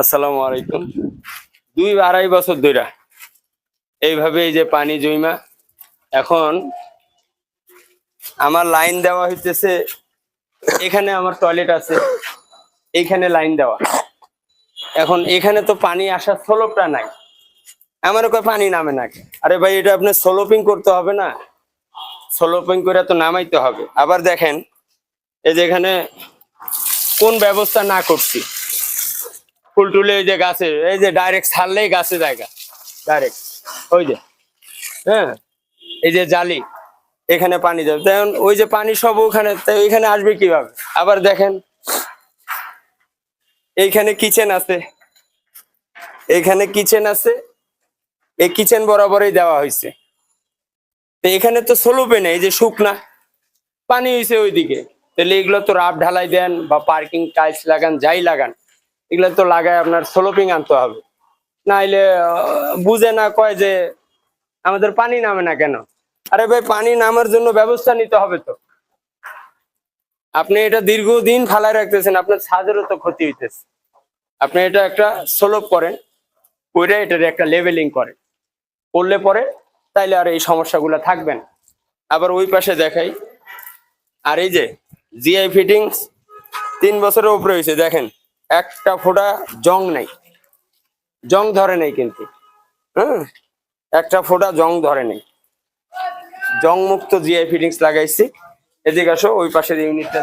আসসালামু আলাইকুম। দুই আড়াই বছর ধইরা এইভাবে এই যে পানি জইমা, এখন আমার লাইন দেওয়া হইতেছে, এখানে আমার টয়লেট আছে, এইখানে লাইন দেওয়া। এখন এখানে তো পানি আসার স্লোপটা নাই। আমার কয় পানি নামে নাকি। আরে ভাই, এটা আপনার স্লোপিং করতে হবে না। স্লোপিং করে তো নামাইতে হবে। আবার দেখেন, এই যে এখানে কোন ব্যবস্থা না করছি। ফুল টুলে এই যে গাছে, এই যে ডাইরেক্ট ছাড়লেই গাছে জায়গা ডাইরেক্ট ওই যে হ্যাঁ এই যে জালি, এখানে পানি যাবে। তখন ওই যে পানি সব ওখানে এখানে আসবে কীভাবে? আবার দেখেন, এইখানে কিচেন আছে এইখানে কিচেন আছে, এই কিচেন বরাবরই দেওয়া হয়েছে। তো এখানে তো স্লোপে নেই যে শুকনা, পানি হয়েছে ওইদিকে। তাহলে এগুলো তো রাব ঢালাই দেন বা পার্কিং টাইলস লাগান, যাই লাগান। এগুলো তো লাগায় আপনার স্লোপিং আনতে হবে। নাইলে বুঝে না কয় যে আমাদের পানি নামে না কেন? আরে ভাই, পানি নামার জন্য ব্যবস্থা নিতে হবে তো। আপনি এটা দীর্ঘদিন ফালায় রাখতেছেন, আপনার ছাদেরও তো ক্ষতি হইতেছে। আপনি এটা একটা স্লোপ করেন, ওইটা এটার একটা লেভেলিং করেন। করলে পরে তাইলে আর এই সমস্যাগুলো থাকবে না। আবার ওই পাশে দেখাই, আর এই যে জিআই ফিটিংস তিন বছরের উপরে হয়েছে দেখেন। একটা ফোঁটা জং নেই। জং ধরে নেই কিন্তু। হ্যাঁ একটা ফোঁটা জং ধরে নেই। জং মুক্ত জিআই ফিটিংস লাগাইছি। এদিকে আসো, ওই পাশের ইউনিটটা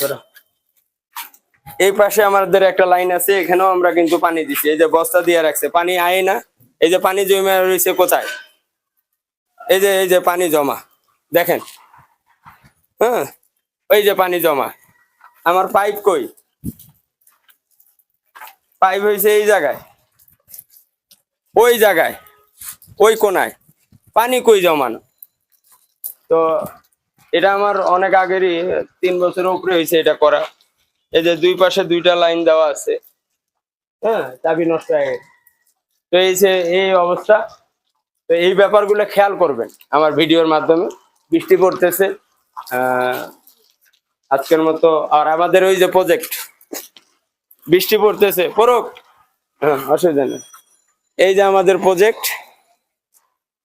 ধরো। এই পাশে আমাদের একটা লাইন আছে, এখানেও আমরা কিন্তু পানি দিচ্ছি এই যে বস্তা দিয়ে রাখছে, পানি আয় না। এই যে পানি জমে রয়েছে কোথায়? এই যে এই যে পানি জমা। দেখেন। হ্যাঁ ওই যে পানি জমা। আমার পাইপ কই? পাইপ হয়েছে এই জায়গায়। ওই জায়গায়, ওই কোনায়। পানি কই জমানো? তো এটা আমার অনেক আগেরই, তিন বছরের উপরে হয়েছে এটা করা। এই যে দুই পাশে দুইটা লাইন দেওয়া আছে। হ্যাঁ চাবি নষ্ট হয়ে গেছে। তো এই যে এই অবস্থা। তো এই ব্যাপারগুলো খেয়াল করবেন আমার ভিডিওর মাধ্যমে। বৃষ্টি পড়তেছে। আজকের মতো আর আমাদের ওই যে প্রজেক্ট বৃষ্টি পড়তেছে। পড়ুক। হ্যাঁ অসুবিধা নেই এই যে আমাদের প্রজেক্ট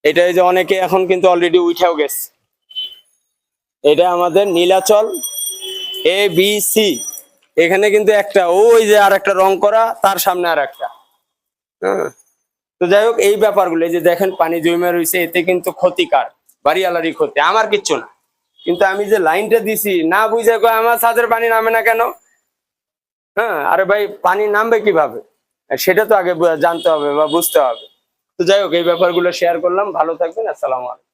এটা এই যে অনেকে এখন কিন্তু অলরেডি উঠেও গেছে। এটা আমাদের নীলাচল এ বি সি এখানে কিন্তু একটা, ওই যে আর একটা রং করা, তার সামনে আর একটা হ্যাঁ। তো যাই হোক, এই ব্যাপারগুলো, এই যে দেখেন, পানি জমে রয়েছে, এতে কিন্তু ক্ষতিকার, বাড়িওয়ালারই ক্ষতি, আমার কিচ্ছু না। কিন্তু আমি যে লাইনটা দিছি, না বুঝে আমার ছাদের পানি নামে না কেন? হ্যাঁ আরে ভাই, পানি নামবে কীভাবে? সেটা তো আগে জানতে হবে বা বুঝতে হবে। তো যাই হোক, এই ব্যাপারগুলো শেয়ার করলাম। ভালো থাকবেন, আসসালামু আলাইকুম।